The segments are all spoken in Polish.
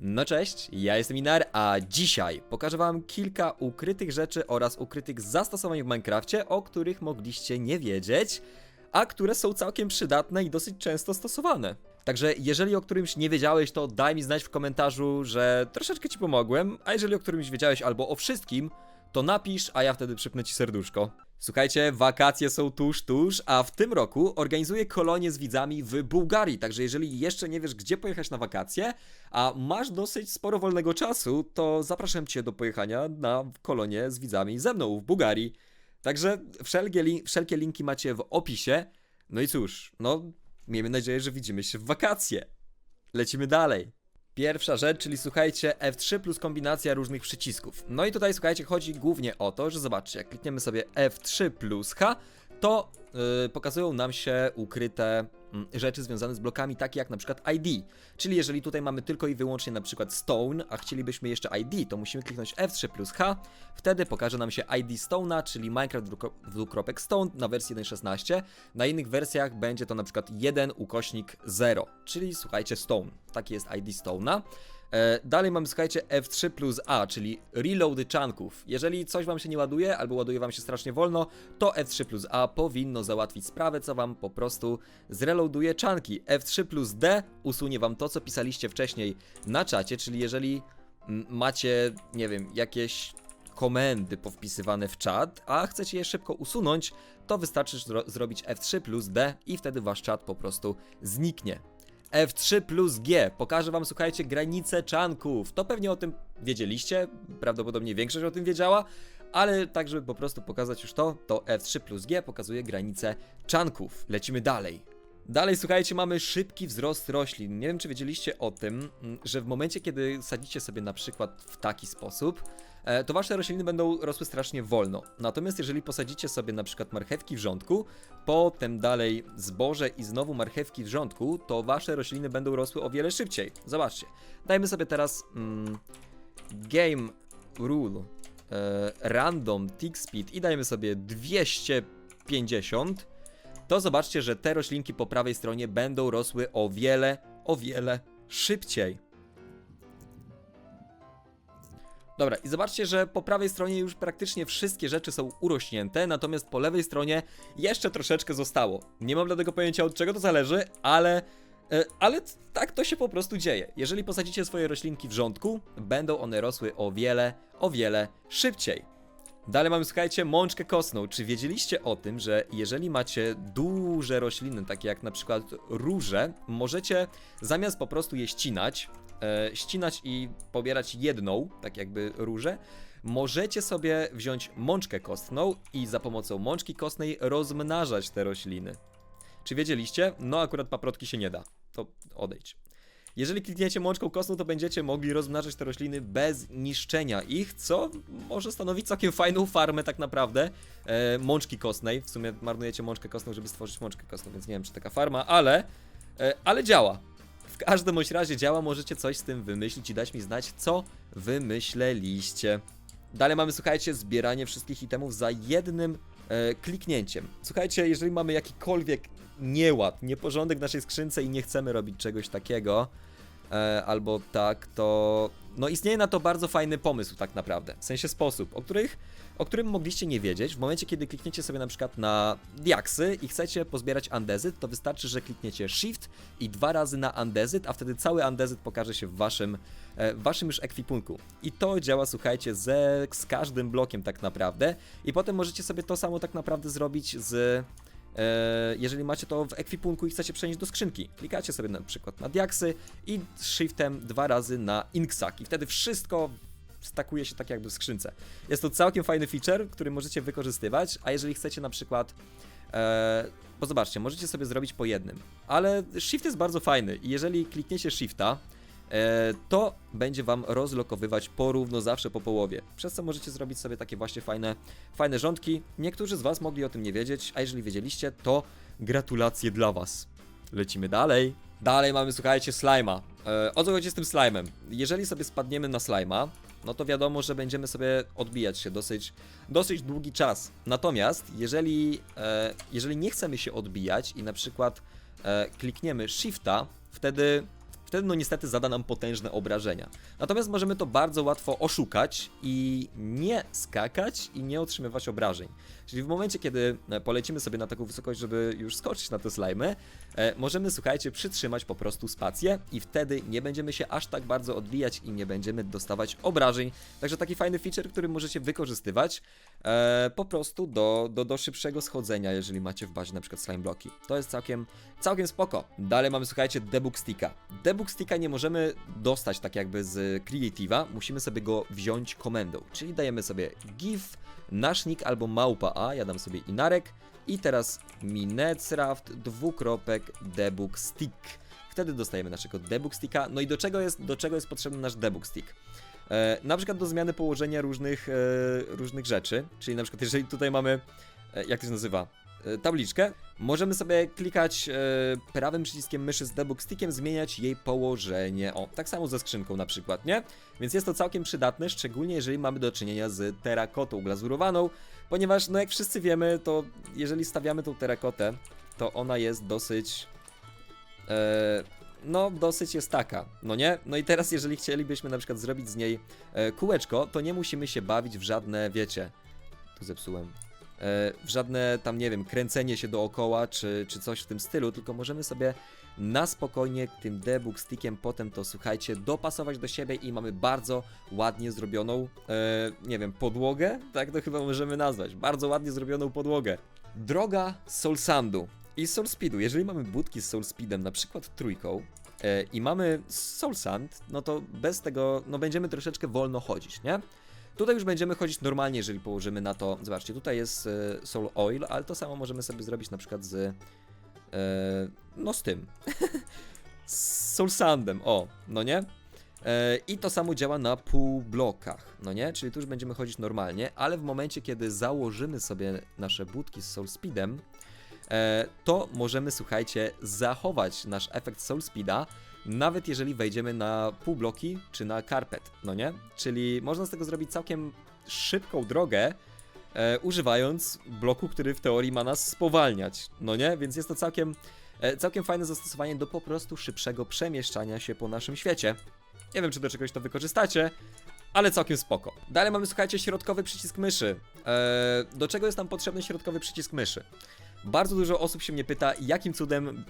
No cześć, ja jestem Inar, a dzisiaj pokażę wam kilka ukrytych rzeczy oraz ukrytych zastosowań w Minecrafcie, o których mogliście nie wiedzieć, a które są całkiem przydatne i dosyć często stosowane. Także jeżeli o którymś nie wiedziałeś, to daj mi znać w komentarzu, że troszeczkę ci pomogłem, a jeżeli o którymś wiedziałeś albo o wszystkim, to napisz, a ja wtedy przypnę ci serduszko. Słuchajcie, wakacje są tuż, tuż, a w tym roku organizuję kolonię z widzami w Bułgarii. Także jeżeli jeszcze nie wiesz, gdzie pojechać na wakacje, a masz dosyć sporo wolnego czasu, to zapraszam cię do pojechania na kolonię z widzami ze mną w Bułgarii. Także wszelkie, li- wszelkie linki macie w opisie. No i cóż, no miejmy nadzieję, że widzimy się w wakacje. Lecimy dalej. Pierwsza rzecz, czyli słuchajcie, F3 plus kombinacja różnych przycisków. No i tutaj słuchajcie, chodzi głównie o to, że zobaczcie, jak klikniemy sobie F3 plus H, to yy, pokazują nam się ukryte rzeczy związane z blokami, takie jak na przykład ID. Czyli jeżeli tutaj mamy tylko i wyłącznie na przykład Stone, a chcielibyśmy jeszcze ID, to musimy kliknąć F3 plus H, wtedy pokaże nam się ID Stone'a, czyli Minecraft dwukro- dwukropek Stone na wersji 1.16. Na innych wersjach będzie to na przykład 1 ukośnik 0, czyli słuchajcie Stone. Taki jest ID Stone'a. E, Dalej mamy, słuchajcie, F3 plus A, czyli reload chunków. Jeżeli coś wam się nie ładuje, albo ładuje wam się strasznie wolno, to F3 plus A powinno załatwić sprawę, co wam po prostu zreloaduje chunki. F3 plus D usunie wam to, co pisaliście wcześniej na czacie, czyli jeżeli mm, macie, nie wiem, jakieś komendy powpisywane w czat, a chcecie je szybko usunąć, to wystarczy zro- zrobić F3 plus D i wtedy wasz czat po prostu zniknie. F3 plus G. Pokażę wam, słuchajcie, granice czanków. To pewnie o tym wiedzieliście, prawdopodobnie większość o tym wiedziała, ale tak, żeby po prostu pokazać już to, to F3 plus G pokazuje granice czanków. Lecimy dalej. Dalej, słuchajcie, mamy szybki wzrost roślin. Nie wiem, czy wiedzieliście o tym, że w momencie, kiedy sadzicie sobie na przykład w taki sposób, e, to wasze rośliny będą rosły strasznie wolno. Natomiast jeżeli posadzicie sobie na przykład marchewki w rządku, potem dalej zboże i znowu marchewki w rządku, to wasze rośliny będą rosły o wiele szybciej. Zobaczcie. Dajmy sobie teraz mm, game rule e, random tick speed i dajmy sobie 250 to zobaczcie, że te roślinki po prawej stronie będą rosły o wiele, o wiele szybciej. Dobra, i zobaczcie, że po prawej stronie już praktycznie wszystkie rzeczy są urośnięte, natomiast po lewej stronie jeszcze troszeczkę zostało. Nie mam dlatego pojęcia od czego to zależy, ale. e, Ale tak to się po prostu dzieje. Jeżeli posadzicie swoje roślinki w rządku, będą one rosły o wiele, o wiele szybciej. Dalej mamy, słuchajcie, mączkę kostną. Czy wiedzieliście o tym, że jeżeli macie duże rośliny, takie jak na przykład róże, możecie zamiast po prostu je ścinać, e, ścinać i pobierać jedną, tak jakby różę, możecie sobie wziąć mączkę kostną i za pomocą mączki kostnej rozmnażać te rośliny. Czy wiedzieliście? No akurat paprotki się nie da. To odejdź. Jeżeli klikniecie mączką kostną, to będziecie mogli rozmnażać te rośliny bez niszczenia ich, co może stanowić całkiem fajną farmę tak naprawdę e, mączki kostnej. W sumie marnujecie mączkę kostną, żeby stworzyć mączkę kostną, więc nie wiem, czy taka farma, ale, e, ale działa. W każdym bądź razie działa, możecie coś z tym wymyślić i dać mi znać, co wymyśleliście. Dalej mamy, słuchajcie, zbieranie wszystkich itemów za jednym e, kliknięciem. Słuchajcie, jeżeli mamy jakikolwiek nieład, nieporządek w naszej skrzynce i nie chcemy robić czegoś takiego, e, albo tak, to no istnieje na to bardzo fajny pomysł tak naprawdę, w sensie sposób, o, których, o którym mogliście nie wiedzieć. W momencie, kiedy klikniecie sobie na przykład na diaksy i chcecie pozbierać andezyt, to wystarczy, że klikniecie shift i dwa razy na andezyt, a wtedy cały andezyt pokaże się w waszym, e, w waszym już ekwipunku. I to działa, słuchajcie, ze, z każdym blokiem tak naprawdę. I potem możecie sobie to samo tak naprawdę zrobić z jeżeli macie to w ekwipunku i chcecie przenieść do skrzynki. Klikacie sobie na przykład na diaksy i shiftem dwa razy na inksack i wtedy wszystko stakuje się tak jakby w skrzynce. Jest to całkiem fajny feature, który możecie wykorzystywać, a jeżeli chcecie na przykład e, bo zobaczcie, możecie sobie zrobić po jednym, ale shift jest bardzo fajny i jeżeli klikniecie shifta, e, to będzie wam rozlokowywać porówno zawsze po połowie. Przez co możecie zrobić sobie takie właśnie fajne, fajne rządki. Niektórzy z was mogli o tym nie wiedzieć, a jeżeli wiedzieliście, to gratulacje dla was. Lecimy dalej. Dalej mamy, słuchajcie, slima. E, o co chodzi z tym slime'em? Jeżeli sobie spadniemy na slima, no to wiadomo, że będziemy sobie odbijać się dosyć, dosyć długi czas. Natomiast jeżeli, e, jeżeli nie chcemy się odbijać i na przykład e, klikniemy shifta, wtedy wtedy no niestety zada nam potężne obrażenia. Natomiast możemy to bardzo łatwo oszukać i nie skakać i nie otrzymywać obrażeń. Czyli w momencie, kiedy polecimy sobie na taką wysokość, żeby już skoczyć na te slajmy, e, możemy, słuchajcie, przytrzymać po prostu spację i wtedy nie będziemy się aż tak bardzo odbijać i nie będziemy dostawać obrażeń. Także taki fajny feature, który możecie wykorzystywać e, po prostu do, do, do szybszego schodzenia, jeżeli macie w bazie na przykład slime bloki. To jest całkiem, całkiem spoko. Dalej mamy, słuchajcie, debug sticka. Debug sticka nie możemy dostać tak jakby z Creative'a, musimy sobie go wziąć komendą, czyli dajemy sobie give, nasz nick albo małpa a, ja dam sobie inarek i teraz minecraft dwukropek debug stick. Wtedy dostajemy naszego debug sticka. No i do czego jest, do czego jest potrzebny nasz debug stick? E, na przykład do zmiany położenia różnych, e, różnych rzeczy, czyli na przykład jeżeli tutaj mamy, e, jak to się nazywa, tabliczkę, możemy sobie klikać e, prawym przyciskiem myszy z debug stickiem, zmieniać jej położenie. O, tak samo ze skrzynką na przykład, nie? Więc jest to całkiem przydatne, szczególnie jeżeli mamy do czynienia z terakotą glazurowaną, ponieważ, no jak wszyscy wiemy, to jeżeli stawiamy tą terakotę, to ona jest dosyć e, no dosyć jest taka, no nie? No i teraz jeżeli chcielibyśmy na przykład zrobić z niej e, kółeczko, to nie musimy się bawić w żadne, wiecie, tu zepsułem, e, w żadne tam, nie wiem, kręcenie się dookoła, czy, czy coś w tym stylu, tylko możemy sobie na spokojnie tym debug stickiem potem to, słuchajcie, dopasować do siebie i mamy bardzo ładnie zrobioną, e, nie wiem, podłogę? Tak to chyba możemy nazwać, bardzo ładnie zrobioną podłogę. Droga Soul Sandu i Soul Speedu. Jeżeli mamy budki z Soul Speedem, na przykład trójką, e, i mamy Soul Sand, no to bez tego, no będziemy troszeczkę wolno chodzić, nie? Tutaj już będziemy chodzić normalnie, jeżeli położymy na to, zobaczcie, tutaj jest e, Soul Oil, ale to samo możemy sobie zrobić na przykład z, e, no z tym, z Soul Sandem, o, no nie? E, I to samo działa na półblokach, no nie? Czyli tu już będziemy chodzić normalnie, ale w momencie, kiedy założymy sobie nasze budki z Soul Speedem, e, to możemy, słuchajcie, zachować nasz efekt Soul Speeda, nawet jeżeli wejdziemy na półbloki czy na karpet, no nie? Czyli można z tego zrobić całkiem szybką drogę, e, używając bloku, który w teorii ma nas spowalniać, no nie? Więc jest to całkiem, e, całkiem fajne zastosowanie do po prostu szybszego przemieszczania się po naszym świecie. Nie wiem, czy do czegoś to wykorzystacie, ale całkiem spoko. Dalej mamy, słuchajcie, środkowy przycisk myszy. Eee, do czego jest nam potrzebny środkowy przycisk myszy? Bardzo dużo osób się mnie pyta, jakim cudem,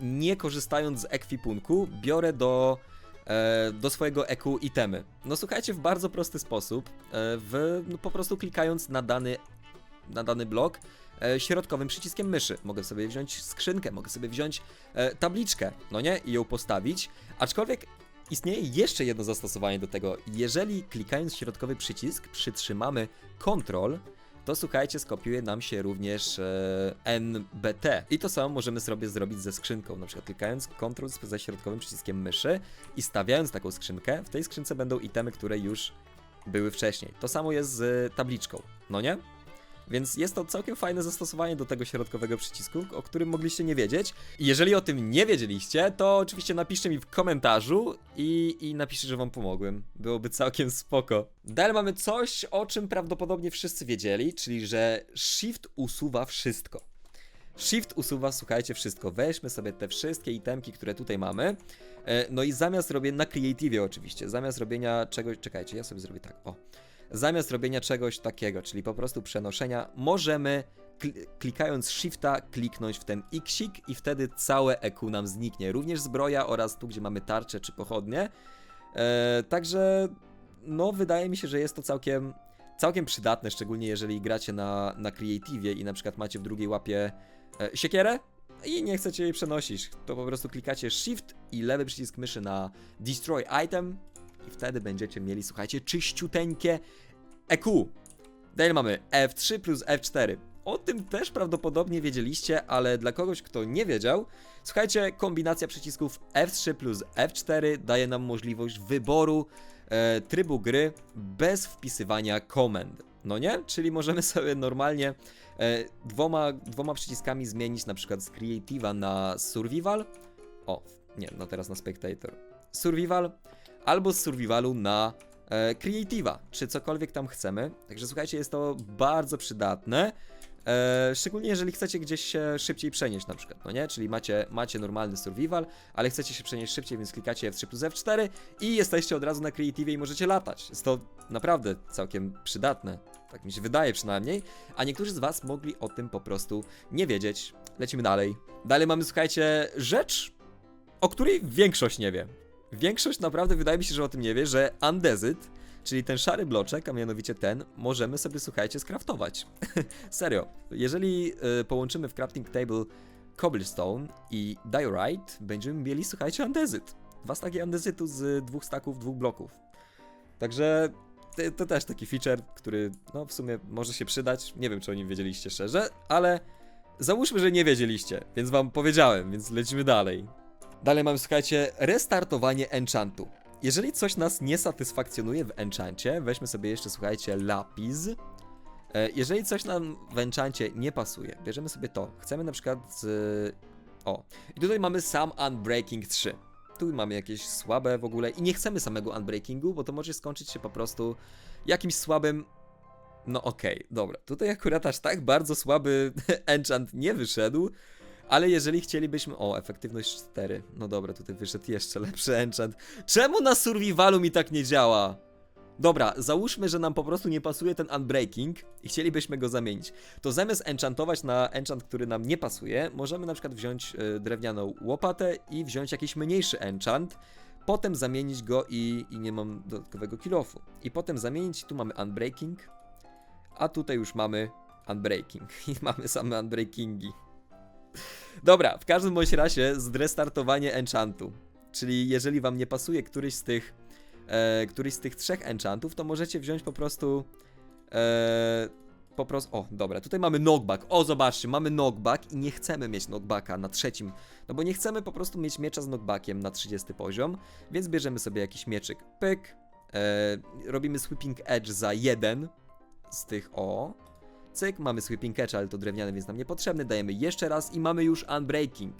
nie korzystając z ekwipunku, biorę do, e, do swojego EQ itemy. No słuchajcie, w bardzo prosty sposób, e, w, no, po prostu klikając na dany, na dany blok, e, środkowym przyciskiem myszy. Mogę sobie wziąć skrzynkę, mogę sobie wziąć e, tabliczkę, no nie, i ją postawić. Aczkolwiek istnieje jeszcze jedno zastosowanie do tego. Jeżeli klikając środkowy przycisk przytrzymamy Ctrl, to słuchajcie, skopiuje nam się również e, NBT. I to samo możemy sobie zrobić ze skrzynką. Na przykład klikając Ctrl ze środkowym przyciskiem myszy i stawiając taką skrzynkę, w tej skrzynce będą itemy, które już były wcześniej. To samo jest z tabliczką, no nie? Więc jest to całkiem fajne zastosowanie do tego środkowego przycisku, o którym mogliście nie wiedzieć. Jeżeli o tym nie wiedzieliście, to oczywiście napiszcie mi w komentarzu i, i napiszcie, że wam pomogłem. Byłoby całkiem spoko. Dalej mamy coś, o czym prawdopodobnie wszyscy wiedzieli, czyli że Shift usuwa wszystko. Shift usuwa, słuchajcie, wszystko. Weźmy sobie te wszystkie itemki, które tutaj mamy. E, No i zamiast robienia, na Creative oczywiście, zamiast robienia czegoś, czekajcie, ja sobie zrobię tak, o. Zamiast robienia czegoś takiego, czyli po prostu przenoszenia, możemy kli- klikając Shifta kliknąć w ten Xik i wtedy całe EQ nam zniknie. Również zbroja oraz tu, gdzie mamy tarczę czy pochodnie. E, także, no, wydaje mi się, że jest to całkiem, całkiem przydatne, szczególnie jeżeli gracie na, na Creative i na przykład macie w drugiej łapie e, siekierę i nie chcecie jej przenosić, to po prostu klikacie Shift i lewy przycisk myszy na Destroy Item i wtedy będziecie mieli, słuchajcie, czyściuteńkie EQ. Dalej mamy F3 plus F4. O tym też prawdopodobnie wiedzieliście, ale dla kogoś, kto nie wiedział, słuchajcie, kombinacja przycisków F3 plus F4 daje nam możliwość wyboru e, trybu gry bez wpisywania komend. No nie? Czyli możemy sobie normalnie e, dwoma, dwoma przyciskami zmienić na przykład z Creative'a na Survival. O, nie, no teraz na Spectator. Survival albo z Survivalu na e, czy cokolwiek tam chcemy. Także słuchajcie, jest to bardzo przydatne. E, szczególnie jeżeli chcecie gdzieś się szybciej przenieść na przykład, no nie? Czyli macie, macie normalny survival, ale chcecie się przenieść szybciej, więc klikacie F3 plus F4 i jesteście od razu na Creative i możecie latać. Jest to naprawdę całkiem przydatne, tak mi się wydaje przynajmniej, a niektórzy z was mogli o tym po prostu nie wiedzieć. Lecimy dalej. Dalej mamy, słuchajcie, rzecz, o której większość nie wie. Większość naprawdę wydaje mi się, że o tym nie wie, że Andezyt, czyli ten szary bloczek, a mianowicie ten, możemy sobie, słuchajcie, skraftować. Serio, jeżeli y, połączymy w crafting table cobblestone i diorite, będziemy mieli, słuchajcie, andezyt. Dwa staki andezytu z dwóch staków, dwóch bloków. Także to, to też taki feature, który no w sumie może się przydać. Nie wiem, czy o nim wiedzieliście szczerze, ale załóżmy, że nie wiedzieliście, więc wam powiedziałem, więc lecimy dalej. Dalej mamy, słuchajcie, restartowanie enchantu. Jeżeli coś nas nie satysfakcjonuje w enchancie, weźmy sobie jeszcze, słuchajcie, lapis. E, Jeżeli coś nam w enchancie nie pasuje, bierzemy sobie to. Chcemy na przykład. O, i tutaj mamy sam Unbreaking 3. Tu mamy jakieś słabe w ogóle i nie chcemy samego Unbreakingu, bo to może skończyć się po prostu jakimś słabym... No okej, dobra. Tutaj akurat aż tak bardzo słaby enchant nie wyszedł, ale jeżeli chcielibyśmy... O, efektywność 4. No dobra, tutaj wyszedł jeszcze lepszy enchant. Czemu na survivalu mi tak nie działa? Dobra, załóżmy, że nam po prostu nie pasuje ten unbreaking i chcielibyśmy go zamienić. To zamiast enchantować na enchant, który nam nie pasuje, możemy na przykład wziąć y, drewnianą łopatę i wziąć jakiś mniejszy enchant, potem zamienić go i, i nie mam dodatkowego kilofu. I potem zamienić, tu mamy unbreaking, a tutaj już mamy unbreaking i mamy same unbreakingi. Dobra, w każdym bądź razie zrestartowanie enchantu. Czyli jeżeli wam nie pasuje któryś z tych e, któryś z tych trzech enchantów, to możecie wziąć po prostu e, po prostu, o dobra, tutaj mamy knockback, o zobaczcie, mamy knockback i nie chcemy mieć knockbacka na trzecim, no bo nie chcemy po prostu mieć miecza z knockbackiem na 30 poziom, więc bierzemy sobie jakiś mieczyk, pyk, e, robimy sweeping edge za jeden z tych, o, cyk, mamy sweeping edge, ale to drewniany, więc nam niepotrzebny, dajemy jeszcze raz i mamy już unbreaking.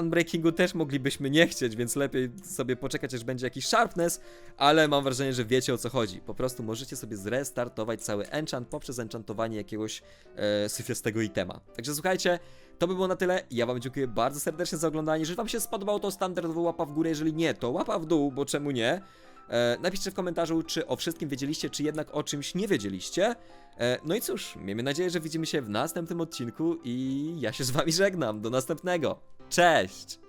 Unbreakingu też moglibyśmy nie chcieć, więc lepiej sobie poczekać, aż będzie jakiś sharpness, ale mam wrażenie, że wiecie o co chodzi. Po prostu możecie sobie zrestartować cały enchant poprzez enchantowanie jakiegoś e, syfiastego itema. Także słuchajcie, to by było na tyle. Ja wam dziękuję bardzo serdecznie za oglądanie. Jeżeli wam się spodobało, to standardowo łapa w górę, jeżeli nie, to łapa w dół, bo czemu nie? E, napiszcie w komentarzu, czy o wszystkim wiedzieliście, czy jednak o czymś nie wiedzieliście. E, no i cóż, miejmy nadzieję, że widzimy się w następnym odcinku i ja się z wami żegnam. Do następnego. Cześć!